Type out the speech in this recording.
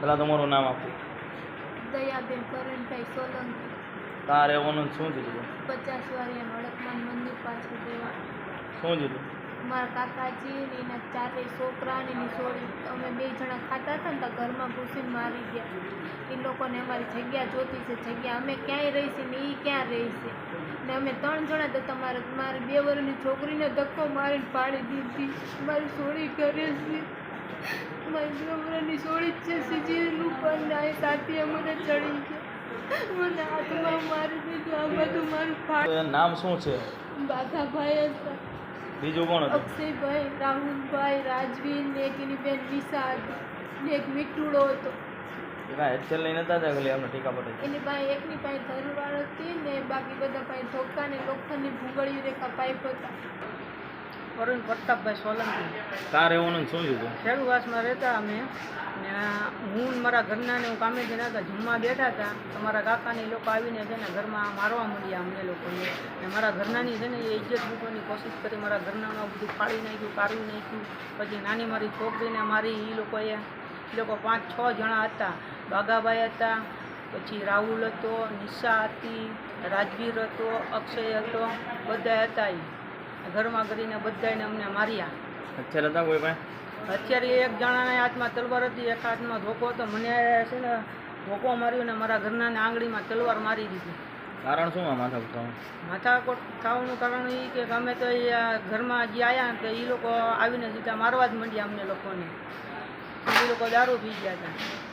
પેલા તમારું નામ આપો. દયાબેન કરણભાઈ સોલંકી. તારે ઓનું શું કીધું? પચાસ વાળિયા વડકમાન મંદિર પાછળ રહેવા. શું કીધું? મારા કાકાજી ને એના ચારેય છોકરા ને એની સોળી. અમે બે જણા ખાતા હતા ને ઘરમાં મારી ગયા. એ લોકોને અમારી જગ્યા જોતી છે જગ્યા અમે ક્યાંય રહી છે ને એ ક્યાં રહી છે? ને અમે ત્રણ જણા તો તમારે મારી બે વર્ષની છોકરીને ધક્કો મારીને પાડી દીધી. મારી સોળી કરે છે. મારી વર્ષની સોળી જ છે સીજી પણ ના સાથી મને ચડી ગયા. મને હાથમાં મારી દીધું આ બધું મારું ફાટ નામ શું છે? બાધાભાઈ હતા બીજું કોણ હતું? અક્ષયભાઈ રાહુલભાઈ રાજવીર ને બેન વિશા હતી ને એક મીઠુડો હતો. એમાં હેડસેલ લઈને નતા હતા ખાલી અમને ટીકા પડે એની પાસે એકની પાસે ધરવાળ હતી ને બાકી બધા પાસે ધોકા ને લોખંડની ભૂગળીઓ રેખા પાઇપ હતા. અરુણ પ્રતાપભાઈ સોલંકી. તાર રહેવાનું શું થયું ખેડુવાસમાં રહેતા અમે ને હું મારા ઘરના ને હું કામે જઈને હતા જમવા બેઠા હતા. તો મારા કાકાને એ લોકો આવીને છે ને ઘરમાં મારવા મળ્યા અમને લોકોને ને મારા ઘરનાની છે ને એ ઇજ્જત મૂકવાની કોશિશ કરી મારા ઘરનામાં બધું ફાળી નાખ્યું કાઢી નાખ્યું. પછી નાની મારી છોકરીને મારી એ લોકોએ લોકો પાંચ છ જણા હતા. બાગાભાઈ હતા પછી રાહુલ હતો નિશા હતી રાજવીર હતો અક્ષય હતો બધા હતા એ ઘરમાં કરીને બધાને અમને માર્યા. અત્યારે હતા કોઈ પાસે? અત્યારે એક જણાના હાથમાં તલવાર હતી એક હાથમાં ધોકો હતો. મને છે ને ધોકો માર્યો ને મારા ઘરના આંગળીમાં તલવાર મારી દીધી. કારણ શું માથા ઉઠાવવાનું માથાકોટ થવાનું કારણ એ કે અમે તો ઘરમાં જે આવ્યા તો એ લોકો આવીને સીધા મારવા જ માંડ્યા અમને લોકોને. લોકો દારૂ પી ગયા હતા.